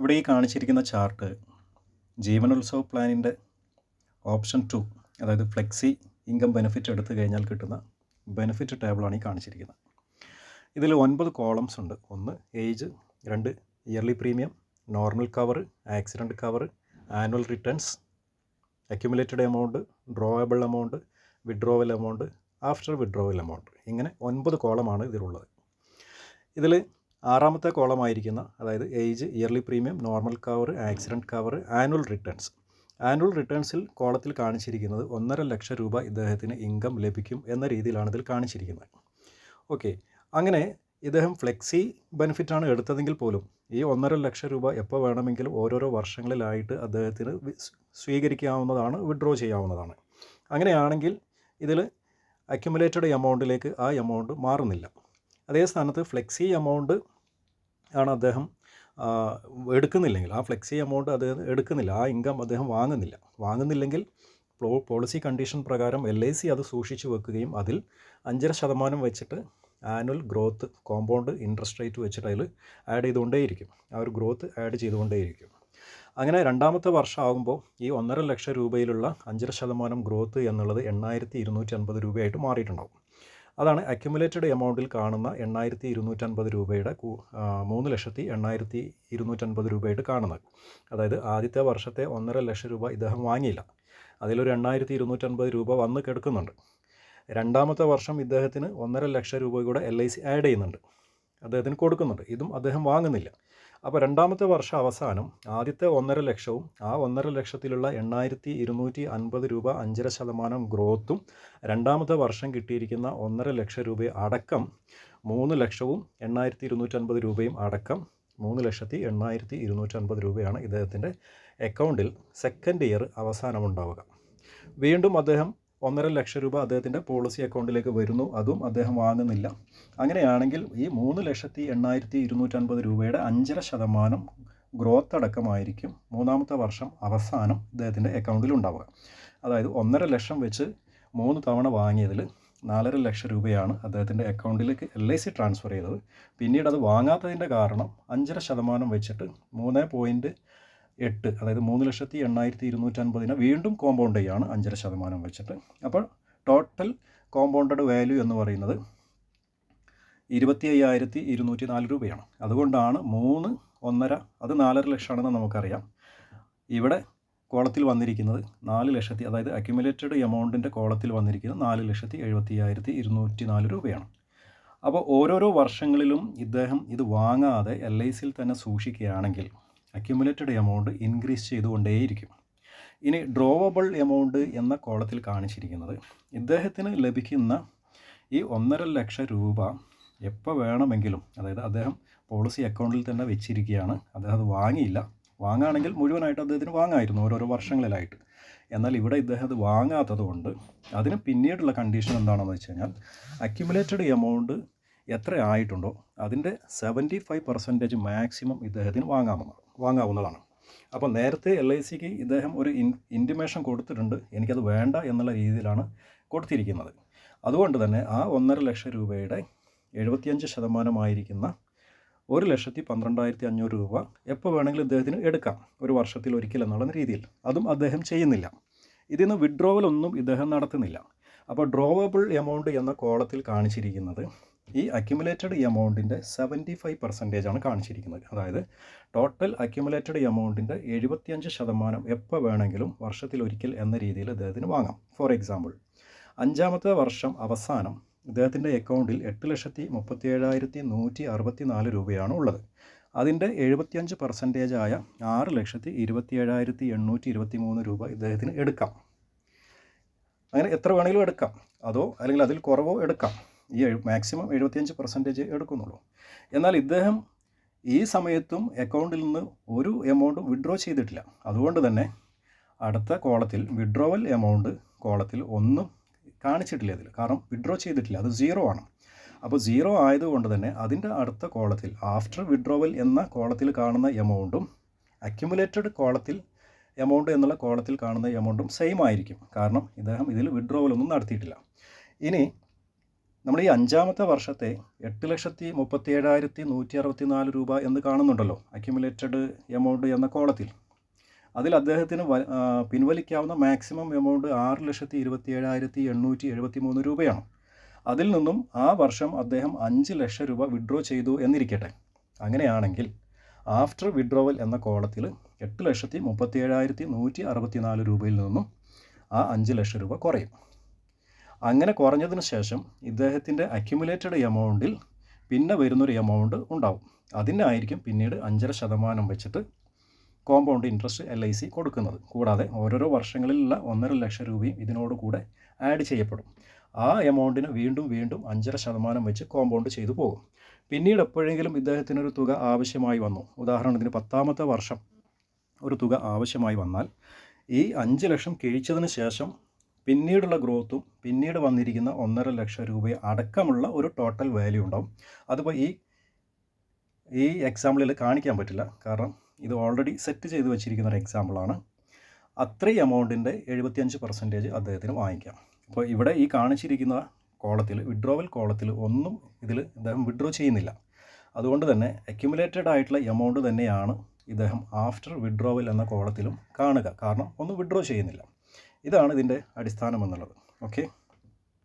ഇവിടെ ഈ കാണിച്ചിരിക്കുന്ന ചാർട്ട് ജീവനോത്സവ പ്ലാനിന്റെ ഓപ്ഷൻ ടു അതായത് ഫ്ലെക്സി ഇൻകം ബെനിഫിറ്റ് എടുത്തു കഴിഞ്ഞാൽ കിട്ടുന്ന ബെനിഫിറ്റ് ടേബിളാണ് ഈ കാണിച്ചിരിക്കുന്നത്. ഇതിൽ ഒൻപത് കോളംസ് ഉണ്ട്. ഒന്ന് ഏജ്. രണ്ട് yearly premium. Normal cover accident cover annual returns accumulated amount drawable amount withdrawal amount after withdrawal amount. ഇങ്ങനെ ഒൻപത് കോളമാണ് ഇതിലുള്ളത്. ഇതിൽ ആറാമത്തെ കോളമായിരിക്കുന്ന അതായത് age yearly premium normal cover accident cover annual returns. Annual റിട്ടേൺസിൽ കോളത്തിൽ കാണിച്ചിരിക്കുന്നത് ഒന്നര ലക്ഷം രൂപ ഇദ്ദേഹത്തിന് ഇൻകം ലഭിക്കും എന്ന രീതിയിലാണ് ഇതിൽ കാണിച്ചിരിക്കുന്നത്. ഓക്കെ. അങ്ങനെ ഇദ്ദേഹം ഫ്ലെക്സി ബെനിഫിറ്റാണ് എടുത്തതെങ്കിൽ പോലും ഈ ഒന്നര ലക്ഷം രൂപ എപ്പോൾ വേണമെങ്കിലും ഓരോരോ വർഷങ്ങളിലായിട്ട് അദ്ദേഹത്തിന് സ്വീകരിക്കാവുന്നതാണ് വിഡ്രോ ചെയ്യാവുന്നതാണ്. അങ്ങനെയാണെങ്കിൽ ഇതിൽ അക്യുമുലേറ്റഡ് എമൗണ്ടിലേക്ക് ആ എമൗണ്ട് മാറുന്നില്ല. അതേ സ്ഥാനത്ത് ഫ്ലെക്സി എമൗണ്ട് ആണ് അദ്ദേഹം എടുക്കുന്നില്ലെങ്കിൽ ആ ഫ്ലെക്സി എമൗണ്ട് അദ്ദേഹം എടുക്കുന്നില്ല ആ ഇൻകം അദ്ദേഹം വാങ്ങുന്നില്ല. വാങ്ങുന്നില്ലെങ്കിൽ പോളിസി കണ്ടീഷൻ പ്രകാരം എൽ ഐ സി അത് സൂക്ഷിച്ചു വെക്കുകയും അതിൽ അഞ്ചര ശതമാനം വെച്ചിട്ട് annual growth compound interest rate വെച്ചിട്ട് അതിൽ ആഡ് ചെയ്തുകൊണ്ടേയിരിക്കും. ആ ഒരു ഗ്രോത്ത് ആഡ് ചെയ്തുകൊണ്ടേയിരിക്കും. അങ്ങനെ രണ്ടാമത്തെ വർഷമാകുമ്പോൾ ഈ ഒന്നര ലക്ഷം രൂപയിലുള്ള അഞ്ചര ശതമാനം ഗ്രോത്ത് എന്നുള്ളത് എണ്ണായിരത്തി ഇരുന്നൂറ്റി അൻപത് രൂപയായിട്ട് മാറിയിട്ടുണ്ടാവും. അതാണ് അക്യുമുലേറ്റഡ് എമൗണ്ടിൽ കാണുന്ന എണ്ണായിരത്തി ഇരുന്നൂറ്റൻപത് രൂപയുടെ മൂന്ന് ലക്ഷത്തി എണ്ണായിരത്തി ഇരുന്നൂറ്റൻപത് രൂപയായിട്ട് കാണുന്നത്. അതായത് ആദ്യത്തെ വർഷത്തെ ഒന്നര ലക്ഷം രൂപ ഇദ്ദേഹം വാങ്ങിയില്ല. അതിലൊരു എണ്ണായിരത്തി ഇരുന്നൂറ്റൻപത് രൂപ വന്ന് കിടക്കുന്നുണ്ട്. രണ്ടാമത്തെ വർഷം ഇദ്ദേഹത്തിന് ഒന്നര ലക്ഷം രൂപ കൂടെ എൽ ഐ സി ആഡ് ചെയ്യുന്നുണ്ട്. അദ്ദേഹത്തിന് കൊടുക്കുന്നുണ്ട്. ഇതും അദ്ദേഹം വാങ്ങുന്നില്ല. അപ്പോൾ രണ്ടാമത്തെ വർഷം അവസാനം ആദ്യത്തെ ഒന്നര ലക്ഷവും ആ ഒന്നര ലക്ഷത്തിലുള്ള എണ്ണായിരത്തി ഇരുന്നൂറ്റി അൻപത് രൂപ അഞ്ചര ശതമാനം ഗ്രോത്തും രണ്ടാമത്തെ വർഷം കിട്ടിയിരിക്കുന്ന ഒന്നര ലക്ഷം രൂപ അടക്കം മൂന്ന് ലക്ഷവും എണ്ണായിരത്തി ഇരുന്നൂറ്റൻപത് രൂപയും അടക്കം മൂന്ന് ലക്ഷത്തി എണ്ണായിരത്തി ഇരുന്നൂറ്റൻപത് രൂപയാണ് ഇദ്ദേഹത്തിന്റെ അക്കൗണ്ടിൽ സെക്കൻഡ് ഇയർ അവസാനമുണ്ടാവുക വീണ്ടും അദ്ദേഹം ഒന്നര ലക്ഷം രൂപ അദ്ദേഹത്തിന്റെ പോളിസി അക്കൗണ്ടിലേക്ക് വരുന്നു. അതും അദ്ദേഹം വാങ്ങുന്നില്ല. അങ്ങനെയാണെങ്കിൽ ഈ മൂന്ന് ലക്ഷത്തി എണ്ണായിരത്തി ഇരുന്നൂറ്റൻപത് രൂപയുടെ അഞ്ചര ശതമാനം ഗ്രോത്ത് അടക്കമായിരിക്കും മൂന്നാമത്തെ വർഷം അവസാനം ഇദ്ദേഹത്തിന്റെ അക്കൗണ്ടിൽ ഉണ്ടാവുക. അതായത് ഒന്നര ലക്ഷം വെച്ച് മൂന്ന് തവണ വാങ്ങിയതിൽ നാലര ലക്ഷം രൂപയാണ് അദ്ദേഹത്തിന്റെ അക്കൗണ്ടിലേക്ക് എൽ ഐ സി ട്രാൻസ്ഫർ ചെയ്തത്. പിന്നീട് അത് വാങ്ങാത്തതിന്റെ കാരണം അഞ്ചര ശതമാനം വെച്ചിട്ട് മൂന്ന് പോയിന്റ് എട്ട് അതായത് മൂന്ന് ലക്ഷത്തി എണ്ണായിരത്തി ഇരുന്നൂറ്റൻപതിനെ വീണ്ടും കോമ്പൗണ്ട് ചെയ്യാണ് അഞ്ചര ശതമാനം വെച്ചിട്ട്. അപ്പോൾ ടോട്ടൽ കോമ്പൗണ്ടഡ് വാല്യൂ എന്ന് പറയുന്നത് ഇരുപത്തി അയ്യായിരത്തി ഇരുന്നൂറ്റി നാല് രൂപയാണ്. അതുകൊണ്ടാണ് മൂന്ന് ഒന്നര അത് നാലര ലക്ഷമാണെന്ന് നമുക്കറിയാം. ഇവിടെ കോളത്തിൽ വന്നിരിക്കുന്നത് നാല് ലക്ഷത്തി അതായത് അക്യുമുലേറ്റഡ് എമൗണ്ടിന്റെ കോളത്തിൽ വന്നിരിക്കുന്നത് നാല് ലക്ഷത്തി എഴുപത്തി അയ്യായിരത്തി ഇരുന്നൂറ്റി നാല് രൂപയാണ്. അപ്പോൾ ഓരോരോ വർഷങ്ങളിലും ഇദ്ദേഹം ഇത് വാങ്ങാതെ എൽ ഐ സിയിൽ തന്നെ സൂക്ഷിക്കുകയാണെങ്കിൽ അക്യുമുലേറ്റഡ് എമൗണ്ട് ഇൻക്രീസ് ചെയ്തുകൊണ്ടേയിരിക്കും. ഇനി ഡ്രോവബിൾ എമൗണ്ട് എന്ന കോളത്തിൽ കാണിച്ചിരിക്കുന്നത് ഇദ്ദേഹത്തിന് ലഭിക്കുന്ന ഈ ഒന്നര ലക്ഷം രൂപ എപ്പോൾ വേണമെങ്കിലും അതായത് അദ്ദേഹം പോളിസി അക്കൗണ്ടിൽ തന്നെ വെച്ചിരിക്കുകയാണ്. അദ്ദേഹം അത് വാങ്ങിയില്ല. വാങ്ങുകയാണെങ്കിൽ മുഴുവനായിട്ട് അദ്ദേഹത്തിന് വാങ്ങായിരുന്നു ഓരോരോ വർഷങ്ങളിലായിട്ട്. എന്നാൽ ഇവിടെ ഇദ്ദേഹം അത് വാങ്ങാത്തത് കൊണ്ട് അതിന് പിന്നീടുള്ള കണ്ടീഷൻ എന്താണെന്ന് വെച്ച് കഴിഞ്ഞാൽ അക്യുമുലേറ്റഡ് എമൗണ്ട് എത്ര ആയിട്ടുണ്ടോ അതിന്റെ സെവന്റി ഫൈവ് പെർസെന്റേജ് മാക്സിമം ഇദ്ദേഹത്തിന് വാങ്ങാവുന്നതാണ് വാങ്ങാവുന്നതാണ്. അപ്പോൾ നേരത്തെ എൽ ഐ സിക്ക് ഇദ്ദേഹം ഒരു ഇൻ ഇന്റിമേഷൻ കൊടുത്തിട്ടുണ്ട്. എനിക്കത് വേണ്ട എന്നുള്ള രീതിയിലാണ് കൊടുത്തിരിക്കുന്നത്. അതുകൊണ്ട് തന്നെ ആ ഒന്നര ലക്ഷം രൂപയുടെ എഴുപത്തിയഞ്ച് ശതമാനമായിരിക്കുന്ന ഒരു ലക്ഷത്തി പന്ത്രണ്ടായിരത്തി അഞ്ഞൂറ് രൂപ എപ്പോൾ വേണമെങ്കിലും ഇദ്ദേഹത്തിന് എടുക്കാം. ഒരു വർഷത്തിൽ ഒരിക്കൽ എന്നുള്ള രീതിയിൽ. അതും അദ്ദേഹം ചെയ്യുന്നില്ല. ഇതിൽ നിന്ന് വിഡ്രോവലൊന്നും ഇദ്ദേഹം നടത്തുന്നില്ല. അപ്പോൾ ഡ്രോവബിൾ എമൗണ്ട് എന്ന കോളത്തിൽ കാണിച്ചിരിക്കുന്നത് ഈ അക്യുമുലേറ്റഡ് എമൗണ്ടിന്റെ സെവന്റി ഫൈവ് പെർസെന്റേജ് ആണ് കാണിച്ചിരിക്കുന്നത്. അതായത് ടോട്ടൽ അക്യുമുലേറ്റഡ് എമൗണ്ടിന്റെ എഴുപത്തിയഞ്ച് ശതമാനം എപ്പോൾ വേണമെങ്കിലും വർഷത്തിൽ ഒരിക്കൽ എന്ന രീതിയിൽ അദ്ദേഹത്തിന് വാങ്ങാം. ഫോർ എക്സാമ്പിൾ അഞ്ചാമത്തെ വർഷം അവസാനം ഇദ്ദേഹത്തിന്റെ അക്കൗണ്ടിൽ എട്ട് ലക്ഷത്തി മുപ്പത്തി ഏഴായിരത്തി നൂറ്റി അറുപത്തി നാല് രൂപയാണ് ഉള്ളത്. അതിന്റെ എഴുപത്തിയഞ്ച് പെർസെന്റേജ് ആയ ആറ് ലക്ഷത്തി ഇരുപത്തി ഏഴായിരത്തി എണ്ണൂറ്റി ഇരുപത്തി മൂന്ന് രൂപ ഇദ്ദേഹത്തിന് എടുക്കാം. അങ്ങനെ എത്ര വേണമെങ്കിലും എടുക്കാം. അതോ അല്ലെങ്കിൽ അതിൽ കുറവോ എടുക്കാം. ഈ മാക്സിമം എഴുപത്തിയഞ്ച് പെർസെന്റേജ് എടുക്കുന്നുള്ളൂ. എന്നാൽ ഇദ്ദേഹം ഈ സമയത്തും അക്കൗണ്ടിൽ നിന്ന് ഒരു എമൗണ്ടും വിഡ്രോ ചെയ്തിട്ടില്ല. അതുകൊണ്ട് തന്നെ അടുത്ത കോളത്തിൽ വിഡ്രോവൽ എമൗണ്ട് കോളത്തിൽ ഒന്നും കാണിച്ചിട്ടില്ല അതിൽ കാരണം വിഡ്രോ ചെയ്തിട്ടില്ല. അത് സീറോ ആണ്. അപ്പോൾ സീറോ ആയതുകൊണ്ട് തന്നെ അതിന്റെ അടുത്ത കോളത്തിൽ ആഫ്റ്റർ വിഡ്രോവൽ എന്ന കോളത്തിൽ കാണുന്ന എമൗണ്ടും അക്യുമുലേറ്റഡ് കോളത്തിൽ എമൗണ്ട് എന്നുള്ള കോളത്തിൽ കാണുന്ന എമൗണ്ടും സെയിം ആയിരിക്കും. കാരണം ഇദ്ദേഹം ഇതിൽ വിഡ്രോവൽ ഒന്നും നടത്തിയിട്ടില്ല. ഇനി നമ്മൾ ഈ അഞ്ചാമത്തെ വർഷത്തെ എട്ട് ലക്ഷത്തി മുപ്പത്തി ഏഴായിരത്തി നൂറ്റി അറുപത്തി നാല് രൂപ എന്ന് കാണുന്നുണ്ടല്ലോ അക്യുമുലേറ്റഡ് എമൗണ്ട് എന്ന കോളത്തിൽ. അതിൽ അദ്ദേഹത്തിന് പിൻവലിക്കാവുന്ന മാക്സിമം എമൗണ്ട് ആറ് ലക്ഷത്തി ഇരുപത്തി ഏഴായിരത്തി എണ്ണൂറ്റി എഴുപത്തി മൂന്ന് രൂപയാണ്. അതിൽ നിന്നും ആ വർഷം അദ്ദേഹം അഞ്ച് ലക്ഷം രൂപ വിഡ്രോ ചെയ്തു എന്നിരിക്കട്ടെ. അങ്ങനെയാണെങ്കിൽ ആഫ്റ്റർ വിഡ്രോവൽ എന്ന കോളത്തിൽ എട്ട് ലക്ഷത്തി മുപ്പത്തി ഏഴായിരത്തി നൂറ്റി അറുപത്തി നാല് രൂപയിൽ നിന്നും ആ അഞ്ച് ലക്ഷം രൂപ കുറയും. അങ്ങനെ കുറഞ്ഞതിന് ശേഷം ഇദ്ദേഹത്തിന്റെ അക്യുമുലേറ്റഡ് എമൗണ്ടിൽ പിന്നെ വരുന്നൊരു എമൗണ്ട് ഉണ്ടാവും. അതിനായിരിക്കും പിന്നീട് അഞ്ചര ശതമാനം വെച്ചിട്ട് compound interest L I C കൊടുക്കുന്നത്. കൂടാതെ ഓരോരോ വർഷങ്ങളിലുള്ള ഒന്നര ലക്ഷം രൂപയും ഇതിനോട് കൂടെ ആഡ് ചെയ്യപ്പെടും. ആ എമൗണ്ടിന് വീണ്ടും വീണ്ടും അഞ്ചര ശതമാനം വെച്ച് കോമ്പൗണ്ട് ചെയ്തു പോകും. പിന്നീട് എപ്പോഴെങ്കിലും ഇദ്ദേഹത്തിനൊരു തുക ആവശ്യമായി വന്നു. ഉദാഹരണത്തിന് പത്താമത്തെ വർഷം ഒരു തുക ആവശ്യമായി വന്നാൽ ഈ അഞ്ച് ലക്ഷം കിഴിച്ചതിന് ശേഷം പിന്നീടുള്ള ഗ്രോത്തും പിന്നീട് വന്നിരിക്കുന്ന ഒന്നര ലക്ഷം രൂപ അടക്കമുള്ള ഒരു ടോട്ടൽ വാല്യൂ ഉണ്ടാവും. അതിപ്പോൾ ഈ ഈ എക്സാമ്പിളിൽ കാണിക്കാൻ പറ്റില്ല. കാരണം ഇത് ഓൾറെഡി സെറ്റ് ചെയ്ത് വെച്ചിരിക്കുന്ന ഒരു എക്സാമ്പിളാണ് അത്രയും എമൗണ്ടിന്റെ എഴുപത്തിയഞ്ച് പെർസെന്റേജ് അദ്ദേഹത്തിന് വാങ്ങിക്കാം. അപ്പോൾ ഇവിടെ ഈ കാണിച്ചിരിക്കുന്ന കോളത്തിൽ വിഡ്രോവൽ കോളത്തിൽ ഒന്നും ഇതിൽ അദ്ദേഹം വിഡ്രോ ചെയ്യുന്നില്ല. അതുകൊണ്ട് തന്നെ അക്യുമുലേറ്റഡ് ആയിട്ടുള്ള എമൗണ്ട് തന്നെയാണ് ഇദ്ദേഹം ആഫ്റ്റർ വിഡ്രോവൽ എന്ന കോളത്തിലും കാണുക. കാരണം ഒന്നും വിഡ്രോ ചെയ്യുന്നില്ല. ഇതാണ് ഇതിന്റെ അടിസ്ഥാനം എന്നുള്ളത് ഓക്കെ?